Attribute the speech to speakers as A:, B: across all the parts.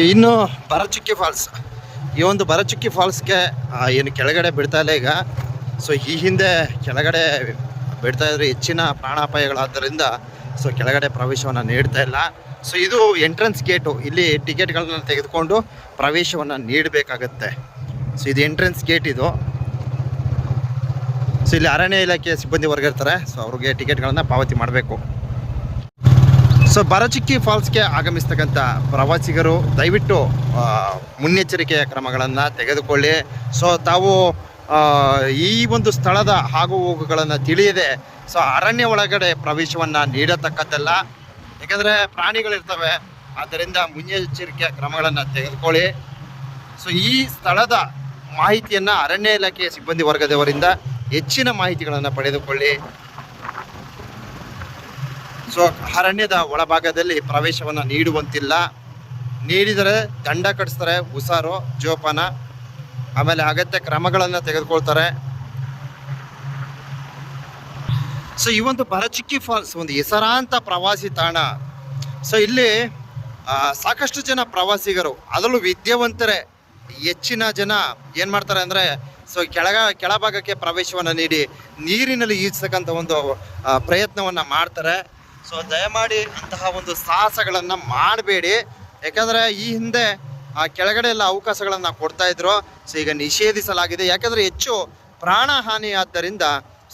A: ಇನ್ನು ಬರಚುಕ್ಕಿ ಫಾಲ್ಸ್. ಈ ಒಂದು ಬರಚುಕ್ಕಿ ಫಾಲ್ಸ್ಗೆ ಏನು ಕೆಳಗಡೆ ಬಿಡ್ತಾ ಇಲ್ಲ ಈಗ. ಸೊ ಈ ಹಿಂದೆ ಕೆಳಗಡೆ ಬಿಡ್ತಾ ಇದ್ರೆ ಹೆಚ್ಚಿನ ಪ್ರಾಣಾಪಾಯಗಳಾದ್ದರಿಂದ ಸೊ ಕೆಳಗಡೆ ಪ್ರವೇಶವನ್ನು ನೀಡ್ತಾ ಇಲ್ಲ. ಸೊ ಇದು ಎಂಟ್ರೆನ್ಸ್ ಗೇಟು ಇಲ್ಲಿ ಟಿಕೆಟ್ಗಳನ್ನ ತೆಗೆದುಕೊಂಡು ಪ್ರವೇಶವನ್ನು ನೀಡಬೇಕಾಗತ್ತೆ. ಸೊ ಇದು ಎಂಟ್ರೆನ್ಸ್ ಗೇಟ್ ಇದು. ಸೊ ಇಲ್ಲಿ ಅರಣ್ಯ ಇಲಾಖೆ ಸಿಬ್ಬಂದಿ ವರ್ಗ ಇರ್ತಾರೆ. ಸೊ ಅವ್ರಿಗೆ ಟಿಕೆಟ್ಗಳನ್ನು ಪಾವತಿ ಮಾಡಬೇಕು. ಸೊ ಬರಚಿಕ್ಕಿ ಫಾಲ್ಸ್ಗೆ ಆಗಮಿಸ್ತಕ್ಕಂಥ ಪ್ರವಾಸಿಗರು, ದಯವಿಟ್ಟು ಮುನ್ನೆಚ್ಚರಿಕೆಯ ಕ್ರಮಗಳನ್ನು ತೆಗೆದುಕೊಳ್ಳಿ. ಸೊ ತಾವು ಈ ಒಂದು ಸ್ಥಳದ ಆಗು ಹೋಗುಗಳನ್ನು ತಿಳಿಯದೆ, ಸೊ ಅರಣ್ಯ ಒಳಗಡೆ ಪ್ರವೇಶವನ್ನು ನೀಡತಕ್ಕದ್ದಲ್ಲ. ಯಾಕಂದರೆ ಪ್ರಾಣಿಗಳಿರ್ತವೆ. ಆದ್ದರಿಂದ ಮುನ್ನೆಚ್ಚರಿಕೆಯ ಕ್ರಮಗಳನ್ನು ತೆಗೆದುಕೊಳ್ಳಿ. ಸೊ ಈ ಸ್ಥಳದ ಮಾಹಿತಿಯನ್ನು ಅರಣ್ಯ ಇಲಾಖೆಯ ಸಿಬ್ಬಂದಿ ವರ್ಗದವರಿಂದ ಹೆಚ್ಚಿನ ಮಾಹಿತಿಗಳನ್ನು ಪಡೆದುಕೊಳ್ಳಿ. ಸೊ ಅರಣ್ಯದ ಒಳಭಾಗದಲ್ಲಿ ಪ್ರವೇಶವನ್ನು ನೀಡುವಂತಿಲ್ಲ. ನೀಡಿದರೆ ದಂಡ ಕಟ್ಟಿಸ್ತಾರೆ ಹುಷಾರು, ಜೋಪಾನ. ಆಮೇಲೆ ಅಗತ್ಯ ಕ್ರಮಗಳನ್ನು ತೆಗೆದುಕೊಳ್ತಾರೆ. ಸೊ ಈ ಒಂದು ಬರಚಿಕ್ಕಿ ಫಾಲ್ಸ್, ಒಂದು ಹೆಸರಾಂತ ಪ್ರವಾಸಿ ತಾಣ. ಸೊ ಇಲ್ಲಿ ಸಾಕಷ್ಟು ಜನ ಪ್ರವಾಸಿಗರು, ಅದರಲ್ಲೂ ವಿದ್ಯಾವಂತರೇ, ಹೆಚ್ಚಿನ ಜನ ಏನು ಮಾಡ್ತಾರೆ ಅಂದರೆ, ಸೊ ಕೆಳಗ, ಕೆಳಭಾಗಕ್ಕೆ ಪ್ರವೇಶವನ್ನು ನೀಡಿ ನೀರಿನಲ್ಲಿ ಈಜ್ತಕ್ಕಂಥ ಒಂದು ಪ್ರಯತ್ನವನ್ನು ಮಾಡ್ತಾರೆ. ಸೊ ದಯಮಾಡಿ ಅಂತಹ ಒಂದು ಸಾಹಸಗಳನ್ನು ಮಾಡಬೇಡಿ. ಯಾಕಂದರೆ ಈ ಹಿಂದೆ, ಆ, ಕೆಳಗಡೆ ಎಲ್ಲ ಅವಕಾಶಗಳನ್ನು ಕೊಡ್ತಾ ಇದ್ರು. ಸೊ ಈಗ ನಿಷೇಧಿಸಲಾಗಿದೆ. ಯಾಕಂದರೆ ಹೆಚ್ಚು ಪ್ರಾಣಹಾನಿ ಆದ್ದರಿಂದ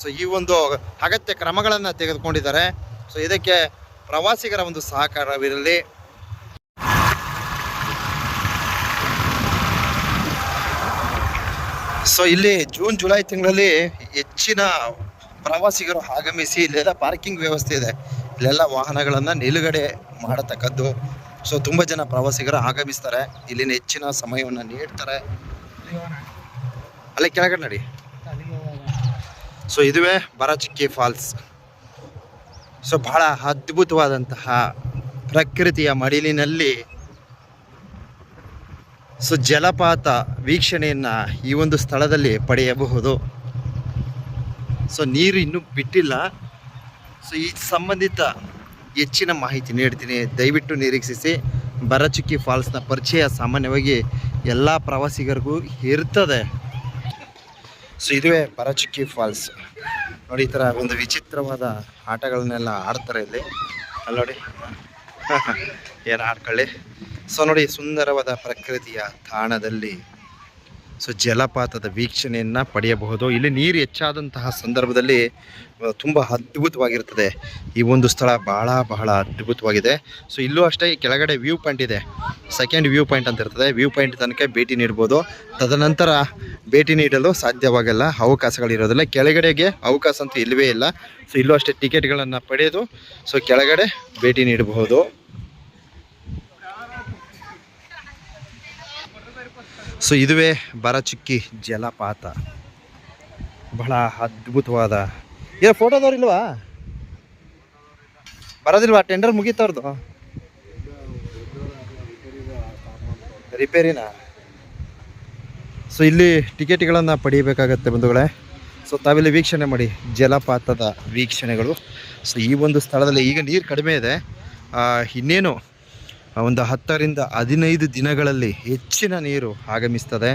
A: ಸೊ ಈ ಒಂದು ಅಗತ್ಯ ಕ್ರಮಗಳನ್ನು ತೆಗೆದುಕೊಂಡಿದ್ದಾರೆ. ಸೊ ಇದಕ್ಕೆ ಪ್ರವಾಸಿಗರ ಒಂದು ಸಹಕಾರವಿರಲಿ. ಸೊ ಇಲ್ಲಿ ಜೂನ್, ಜುಲೈ ತಿಂಗಳಲ್ಲಿ ಹೆಚ್ಚಿನ ಪ್ರವಾಸಿಗರು ಆಗಮಿಸಿ ಇಲ್ಲೆಲ್ಲ ಪಾರ್ಕಿಂಗ್ ವ್ಯವಸ್ಥೆ ಇದೆ. ಇಲ್ಲೆಲ್ಲ ವಾಹನಗಳನ್ನು ನಿಲುಗಡೆ ಮಾಡತಕ್ಕದ್ದು. ಸೊ ತುಂಬ ಜನ ಪ್ರವಾಸಿಗರು ಆಗಮಿಸ್ತಾರೆ. ಇಲ್ಲಿನ ಹೆಚ್ಚಿನ ಸಮಯವನ್ನು ನೀಡ್ತಾರೆ. ಅಲ್ಲಿ ಕೆಳಗಡೆ ನಡಿ. ಸೊ ಇದುವೇ ಬರಚಿಕ್ಕಿ ಫಾಲ್ಸ್. ಸೊ ಬಹಳ ಅದ್ಭುತವಾದಂತಹ ಪ್ರಕೃತಿಯ ಮಡಿಲಿನಲ್ಲಿ ಸೊ ಜಲಪಾತ ವೀಕ್ಷಣೆಯನ್ನು ಈ ಒಂದು ಸ್ಥಳದಲ್ಲಿ ಪಡೆಯಬಹುದು. ಸೊ ನೀರು ಇನ್ನೂ ಬಿಟ್ಟಿಲ್ಲ. ಸೊ ಈ ಸಂಬಂಧಿತ ಹೆಚ್ಚಿನ ಮಾಹಿತಿ ನೀಡ್ತೀನಿ. ದಯವಿಟ್ಟು ನಿರೀಕ್ಷಿಸಿ. ಬರಚುಕ್ಕಿ ಫಾಲ್ಸ್ನ ಪರಿಚಯ ಸಾಮಾನ್ಯವಾಗಿ ಎಲ್ಲ ಪ್ರವಾಸಿಗರಿಗೂ ಇರ್ತದೆ. ಸೊ ಇದುವೇ ಬರಚುಕ್ಕಿ ಫಾಲ್ಸ್. ನೋಡಿ, ಈ ಥರ ಒಂದು ವಿಚಿತ್ರವಾದ ಆಟಗಳನ್ನೆಲ್ಲ ಆಡ್ತಾರೆ ಇಲ್ಲಿ. ಅಲ್ಲಿ ನೋಡಿ. ಏನು ಆಡ್ಕೊಳ್ಳಿ. ಸೊ ನೋಡಿ, ಸುಂದರವಾದ ಪ್ರಕೃತಿಯ ತಾಣದಲ್ಲಿ ಸೊ ಜಲಪಾತದ ವೀಕ್ಷಣೆಯನ್ನು ಪಡೆಯಬಹುದು. ಇಲ್ಲಿ ನೀರು ಹೆಚ್ಚಾದಂತಹ ಸಂದರ್ಭದಲ್ಲಿ ತುಂಬ ಅದ್ಭುತವಾಗಿರ್ತದೆ. ಈ ಒಂದು ಸ್ಥಳ ಬಹಳ ಬಹಳ ಅದ್ಭುತವಾಗಿದೆ. ಸೊ ಇಲ್ಲೂ ಅಷ್ಟೇ ಕೆಳಗಡೆ ವ್ಯೂ ಪಾಯಿಂಟ್ ಇದೆ. ಸೆಕೆಂಡ್ ವ್ಯೂ ಪಾಯಿಂಟ್ ಅಂತ ಇರ್ತದೆ. ವ್ಯೂ ಪಾಯಿಂಟ್ ತನಕ ಭೇಟಿ ನೀಡ್ಬೋದು. ತದನಂತರ ಭೇಟಿ ನೀಡಲು ಸಾಧ್ಯವಾಗಲ್ಲ. ಅವಕಾಶಗಳಿರೋದಿಲ್ಲ. ಕೆಳಗಡೆಗೆ ಅವಕಾಶ ಅಂತೂ ಇಲ್ಲವೇ ಇಲ್ಲ. ಸೊ ಇಲ್ಲೂ ಅಷ್ಟೇ ಟಿಕೆಟ್ಗಳನ್ನು ಪಡೆಯೋದು ಸೊ ಕೆಳಗಡೆ ಭೇಟಿ ನೀಡಬಹುದು. ಸೊ ಇದುವೇ ಬರಚುಕ್ಕಿ ಜಲಪಾತ. ಬಹಳ ಅದ್ಭುತವಾದ. ಏ ಫೋಟೋದವ್ರು ಇಲ್ವಾ ಬರೋದಿಲ್ವಾ? ಟೆಂಡರ್ ಮುಗೀತವ್ರದ್ದು ರಿಪೇರಿನಾ ಸೊ ಇಲ್ಲಿ ಟಿಕೆಟ್ಗಳನ್ನು ಪಡೀಬೇಕಾಗತ್ತೆ ಬಂಧುಗಳೇ. ಸೊ ತಾವಿಲ್ಲಿ ವೀಕ್ಷಣೆ ಮಾಡಿ ಜಲಪಾತದ ವೀಕ್ಷಣೆಗಳು. ಸೊ ಈ ಒಂದು ಸ್ಥಳದಲ್ಲಿ ಈಗ ನೀರು ಕಡಿಮೆ ಇದೆ. ಇನ್ನೇನು ಒಂದು ಹತ್ತರಿಂದ ಹದಿನೈದು ದಿನಗಳಲ್ಲಿ ಹೆಚ್ಚಿನ ನೀರು ಆಗಮಿಸ್ತದೆ.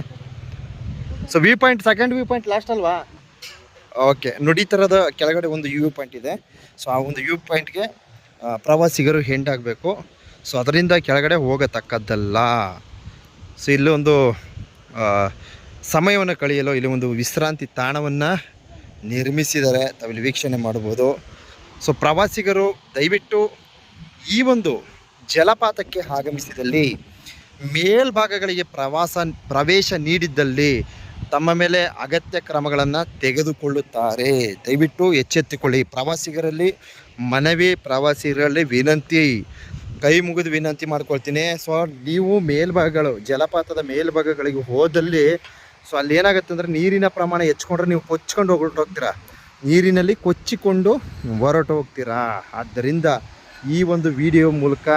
A: So view point second view point last ಅಲ್ವಾ? ಓಕೆ ನುಡಿ ಥರದ ಕೆಳಗಡೆ ಒಂದು ವ್ಯೂ ಪಾಯಿಂಟ್ ಇದೆ. ಸೊ ಆ ಒಂದು ವ್ಯೂ ಪಾಯಿಂಟ್ಗೆ ಪ್ರವಾಸಿಗರು ಹೆಂಡಾಗಬೇಕು. ಸೊ ಅದರಿಂದ ಕೆಳಗಡೆ ಹೋಗತಕ್ಕದ್ದಲ್ಲ. ಸೊ ಒಂದು ಸಮಯವನ್ನು ಕಳೆಯಲು ಇಲ್ಲಿ ಒಂದು ವಿಶ್ರಾಂತಿ ತಾಣವನ್ನು ನಿರ್ಮಿಸಿದರೆ ತಾವಿಲ್ಲಿ ವೀಕ್ಷಣೆ ಮಾಡ್ಬೋದು. ಸೊ ಪ್ರವಾಸಿಗರು ದಯವಿಟ್ಟು ಈ ಒಂದು ಜಲಪಾತಕ್ಕೆ ಆಗಮಿಸಿದಲ್ಲಿ ಮೇಲ್ಭಾಗಗಳಿಗೆ ಪ್ರವಾಸ, ಪ್ರವೇಶ ನೀಡಿದ್ದಲ್ಲಿ ತಮ್ಮ ಮೇಲೆ ಅಗತ್ಯ ಕ್ರಮಗಳನ್ನು ತೆಗೆದುಕೊಳ್ಳುತ್ತಾರೆ. ದಯವಿಟ್ಟು ಎಚ್ಚೆತ್ತುಕೊಳ್ಳಿ. ಪ್ರವಾಸಿಗರಲ್ಲಿ ಮನವಿ, ಪ್ರವಾಸಿಗರಲ್ಲಿ ವಿನಂತಿ, ಕೈ ಮುಗಿದು ವಿನಂತಿ ಮಾಡ್ಕೊಳ್ತೀನಿ. ಸೊ ನೀವು ಮೇಲ್ಭಾಗಗಳು, ಜಲಪಾತದ ಮೇಲ್ಭಾಗಗಳಿಗೆ ಹೋದಲ್ಲಿ ಸೊ ಅಲ್ಲಿ ಏನಾಗುತ್ತೆ ಅಂದರೆ ನೀರಿನ ಪ್ರಮಾಣ ಹೆಚ್ಕೊಂಡ್ರೆ ನೀವು ಕೊಚ್ಕೊಂಡು ಹೊರಟು ಹೋಗ್ತೀರಾ? ನೀರಿನಲ್ಲಿ ಕೊಚ್ಚಿಕೊಂಡು ಹೊರಟು ಹೋಗ್ತೀರಾ? ಆದ್ದರಿಂದ ಈ ಒಂದು ವಿಡಿಯೋ ಮೂಲಕ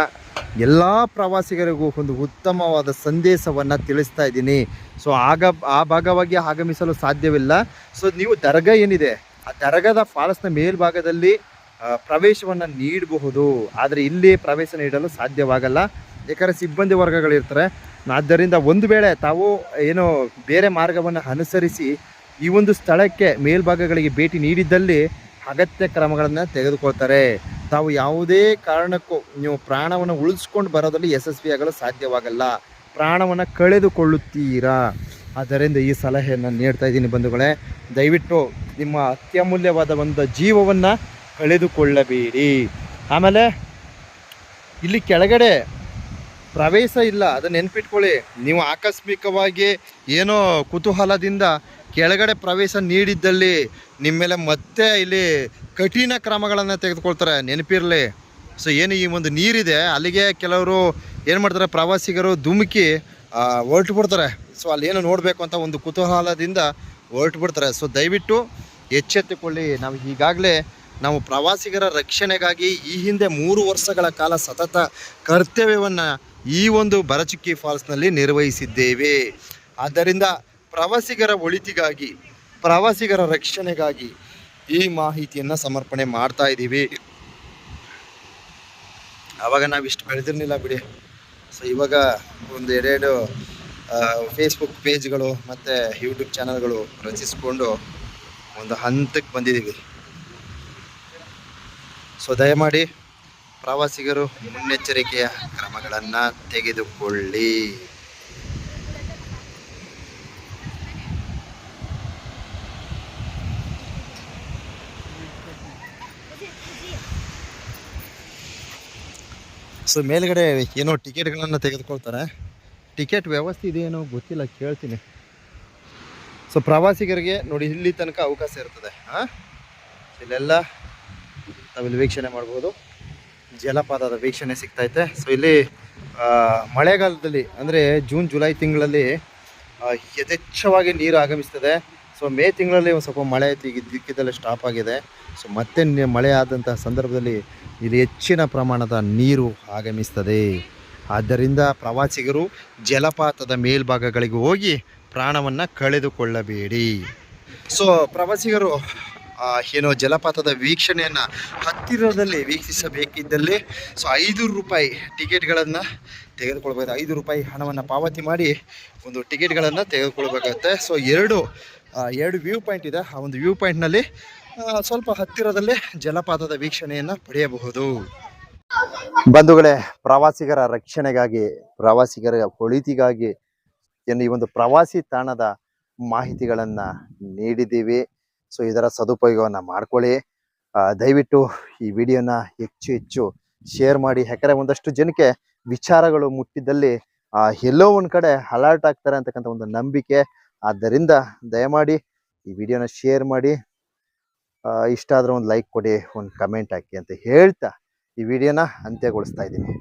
A: ಎಲ್ಲ ಪ್ರವಾಸಿಗರಿಗೂ ಒಂದು ಉತ್ತಮವಾದ ಸಂದೇಶವನ್ನು ತಿಳಿಸ್ತಾ ಇದ್ದೀನಿ. ಸೊ ಆಗ, ಆ ಭಾಗವಾಗಿ ಆಗಮಿಸಲು ಸಾಧ್ಯವಿಲ್ಲ. ಸೊ ನೀವು ದರ್ಗಾ ಏನಿದೆ, ಆ ದರ್ಗಾದ ಫಾಲ್ಸ್ನ ಮೇಲ್ಭಾಗದಲ್ಲಿ ಪ್ರವೇಶವನ್ನು ನೀಡಬಹುದು. ಆದರೆ ಇಲ್ಲಿ ಪ್ರವೇಶ ನೀಡಲು ಸಾಧ್ಯವಾಗಲ್ಲ. ಏಕೆಂದರೆ ಸಿಬ್ಬಂದಿ ವರ್ಗಗಳಿರ್ತಾರೆ ಆದ್ದರಿಂದ ಒಂದು ವೇಳೆ ತಾವು ಏನು ಬೇರೆ ಮಾರ್ಗವನ್ನು ಅನುಸರಿಸಿ ಈ ಒಂದು ಸ್ಥಳಕ್ಕೆ ಮೇಲ್ಭಾಗಗಳಿಗೆ ಭೇಟಿ ನೀಡಿದ್ದಲ್ಲಿ ಅಗತ್ಯ ಕ್ರಮಗಳನ್ನು ತೆಗೆದುಕೊಳ್ತಾರೆ. ತಾವು ಯಾವುದೇ ಕಾರಣಕ್ಕೂ ನೀವು ಪ್ರಾಣವನ್ನು ಉಳಿಸ್ಕೊಂಡು ಬರೋದ್ರಲ್ಲಿ ಯಶಸ್ವಿಯಾಗಲು ಸಾಧ್ಯವಾಗಲ್ಲ. ಪ್ರಾಣವನ್ನು ಕಳೆದುಕೊಳ್ಳುತ್ತೀರಾ? ಆದ್ದರಿಂದ ಈ ಸಲಹೆಯನ್ನು ನೀಡ್ತಾ ಇದ್ದೀನಿ ಬಂಧುಗಳೇ. ದಯವಿಟ್ಟು ನಿಮ್ಮ ಅತ್ಯಮೂಲ್ಯವಾದ ಒಂದು ಜೀವವನ್ನು ಕಳೆದುಕೊಳ್ಳಬೇಡಿ. ಆಮೇಲೆ ಇಲ್ಲಿ ಕೆಳಗಡೆ ಪ್ರವೇಶ ಇಲ್ಲ. ಅದನ್ನು ನೆನ್ಪಿಟ್ಕೊಳ್ಳಿ. ನೀವು ಆಕಸ್ಮಿಕವಾಗಿ ಏನೋ ಕುತೂಹಲದಿಂದ ಕೆಳಗಡೆ ಪ್ರವೇಶ ನೀಡಿದ್ದಲ್ಲಿ ನಿಮ್ಮ ಮೇಲೆ ಮತ್ತೆ ಇಲ್ಲಿ ಕಠಿಣ ಕ್ರಮಗಳನ್ನು ತೆಗೆದುಕೊಳ್ತಾರೆ, ನೆನಪಿರಲಿ. ಸೊ ಏನು ಈ ಒಂದು ನೀರಿದೆ, ಅಲ್ಲಿಗೆ ಕೆಲವರು ಏನು ಮಾಡ್ತಾರೆ, ಪ್ರವಾಸಿಗರು ಧುಮುಕಿ ಹೊರ್ಟು ಬಿಡ್ತಾರೆ ಸೊ ಅಲ್ಲಿ ಏನು ನೋಡಬೇಕು ಅಂತ ಒಂದು ಕುತೂಹಲದಿಂದ ಹೊರಟು ಬಿಡ್ತಾರೆ ಸೊ ದಯವಿಟ್ಟು ಎಚ್ಚೆತ್ತುಕೊಳ್ಳಿ. ನಾವು ಈಗಾಗಲೇ ನಾವು ಪ್ರವಾಸಿಗರ ರಕ್ಷಣೆಗಾಗಿ ಈ ಹಿಂದೆ ಮೂರು ವರ್ಷಗಳ ಕಾಲ ಸತತ ಕರ್ತವ್ಯವನ್ನು ಈ ಒಂದು ಬರಚುಕ್ಕಿ ಫಾಲ್ಸ್ನಲ್ಲಿ ನಿರ್ವಹಿಸಿದ್ದೇವೆ. ಆದ್ದರಿಂದ ಪ್ರವಾಸಿಗರ ಒಳಿತಿಗಾಗಿ, ಪ್ರವಾಸಿಗರ ರಕ್ಷಣೆಗಾಗಿ ಈ ಮಾಹಿತಿಯನ್ನು ಸಮರ್ಪಣೆ ಮಾಡ್ತಾ ಇದ್ದೀವಿ ಆವಾಗ ನಾವು ಇಷ್ಟು ಬೆಳೆದಿರಲಿಲ್ಲ ಬಿಡಿ. ಸೊ ಇವಾಗ ಒಂದು ಎರಡೆರಡು ಫೇಸ್ಬುಕ್ ಪೇಜ್ಗಳು ಮತ್ತು ಯೂಟ್ಯೂಬ್ ಚಾನಲ್ಗಳು ರಚಿಸಿಕೊಂಡು ಒಂದು ಹಂತಕ್ಕೆ ಬಂದಿದ್ದೀವಿ ಸೊ ದಯಮಾಡಿ ಪ್ರವಾಸಿಗರು ಮುನ್ನೆಚ್ಚರಿಕೆಯ ಕ್ರಮಗಳನ್ನು ತೆಗೆದುಕೊಳ್ಳಿ. ಮೇಲ್ಗಡೆ ಏನೋ ಟಿಕೆಟ್ಗಳನ್ನು ತೆಗೆದುಕೊಳ್ತಾರೆ. ಟಿಕೆಟ್ ವ್ಯವಸ್ಥೆ ಇದೆಯೇನೋ ಗೊತ್ತಿಲ್ಲ, ಕೇಳ್ತೀನಿ. ಸೊ ಪ್ರವಾಸಿಗರಿಗೆ ನೋಡಿ, ಇಲ್ಲಿ ತನಕ ಅವಕಾಶ ಇರ್ತದೆ. ಹಾಂ ಇಲ್ಲೆಲ್ಲ ನಾವಿಲ್ಲಿ ವೀಕ್ಷಣೆ ಮಾಡ್ಬೋದು. ಜಲಪಾತದ ವೀಕ್ಷಣೆ ಸಿಗ್ತೈತೆ. ಸೊ ಇಲ್ಲಿ ಮಳೆಗಾಲದಲ್ಲಿ, ಅಂದರೆ ಜೂನ್, ಜುಲೈ ತಿಂಗಳಲ್ಲಿ ಯಥೇಚ್ಛವಾಗಿ ನೀರು ಆಗಮಿಸ್ತದೆ. ಸೊ ಮೇ ತಿಂಗಳಲ್ಲಿ ಒಂದು ಸ್ವಲ್ಪ ಮಳೆ ದಿಕ್ಕಿದಲ್ಲಿ ಸ್ಟಾಪ್ ಆಗಿದೆ. ಸೊ ಮತ್ತೆ ಮಳೆ ಆದಂತಹ ಸಂದರ್ಭದಲ್ಲಿ ಇಲ್ಲಿ ಹೆಚ್ಚಿನ ಪ್ರಮಾಣದ ನೀರು ಆಗಮಿಸ್ತದೆ. ಆದ್ದರಿಂದ ಪ್ರವಾಸಿಗರು ಜಲಪಾತದ ಮೇಲ್ಭಾಗಗಳಿಗೆ ಹೋಗಿ ಪ್ರಾಣವನ್ನು ಕಳೆದುಕೊಳ್ಳಬೇಡಿ. ಸೊ ಪ್ರವಾಸಿಗರು ಏನೋ ಜಲಪಾತದ ವೀಕ್ಷಣೆಯನ್ನು ಹತ್ತಿರದಲ್ಲಿ ವೀಕ್ಷಿಸಬೇಕಿದ್ದಲ್ಲಿ ಸೊ ಐದು ರೂಪಾಯಿ ಟಿಕೆಟ್ಗಳನ್ನು ತೆಗೆದುಕೊಳ್ಬೋದು ಐದು ರೂಪಾಯಿ ಹಣವನ್ನು ಪಾವತಿ ಮಾಡಿ ಒಂದು ಟಿಕೆಟ್ಗಳನ್ನು ತೆಗೆದುಕೊಳ್ಬೇಕಾಗುತ್ತೆ. ಸೊ ಎರಡು ಎರಡು ವ್ಯೂ ಪಾಯಿಂಟ್ ಇದೆ. ಆ ಒಂದು ವ್ಯೂ ಪಾಯಿಂಟ್ನಲ್ಲಿ ಸ್ವಲ್ಪ ಹತ್ತಿರದಲ್ಲೇ ಜಲಪಾತದ ವೀಕ್ಷಣೆಯನ್ನು ಪಡೆಯಬಹುದು. ಬಂಧುಗಳೇ, ಪ್ರವಾಸಿಗರ ರಕ್ಷಣೆಗಾಗಿ, ಪ್ರವಾಸಿಗರ ಒಳಿತಿಗಾಗಿ ಏನು ಈ ಒಂದು ಪ್ರವಾಸಿ ತಾಣದ ಮಾಹಿತಿಗಳನ್ನು ನೀಡಿದ್ದೀವಿ. ಸೊ ಇದರ ಸದುಪಯೋಗವನ್ನು ಮಾಡ್ಕೊಳ್ಳಿ. ದಯವಿಟ್ಟು ಈ ವಿಡಿಯೋನ ಹೆಚ್ಚು ಹೆಚ್ಚು ಶೇರ್ ಮಾಡಿ. ಯಾಕಂದರೆ ಒಂದಷ್ಟು ಜನಕ್ಕೆ ವಿಚಾರಗಳು ಮುಟ್ಟಿದ್ದಲ್ಲಿ ಎಲ್ಲೋ ಒಂದು ಕಡೆ ಅಲರ್ಟ್ ಆಗ್ತಾರೆ ಅಂತಕ್ಕಂಥ ಒಂದು ನಂಬಿಕೆ ಆದ್ದರಿಂದ ದಯಮಾಡಿ ಈ ವಿಡಿಯೋನ ಶೇರ್ ಮಾಡಿ ಇಷ್ಟ ಆದ್ರೆ ಒಂದು ಲೈಕ್ ಕೊಡಿ, ಒಂದು ಕಮೆಂಟ್ ಹಾಕಿ ಅಂತ ಹೇಳ್ತಾ ಈ ವಿಡಿಯೋನ ಅಂತ್ಯಗೊಳಿಸ್ತಾ ಇದ್ದೀನಿ.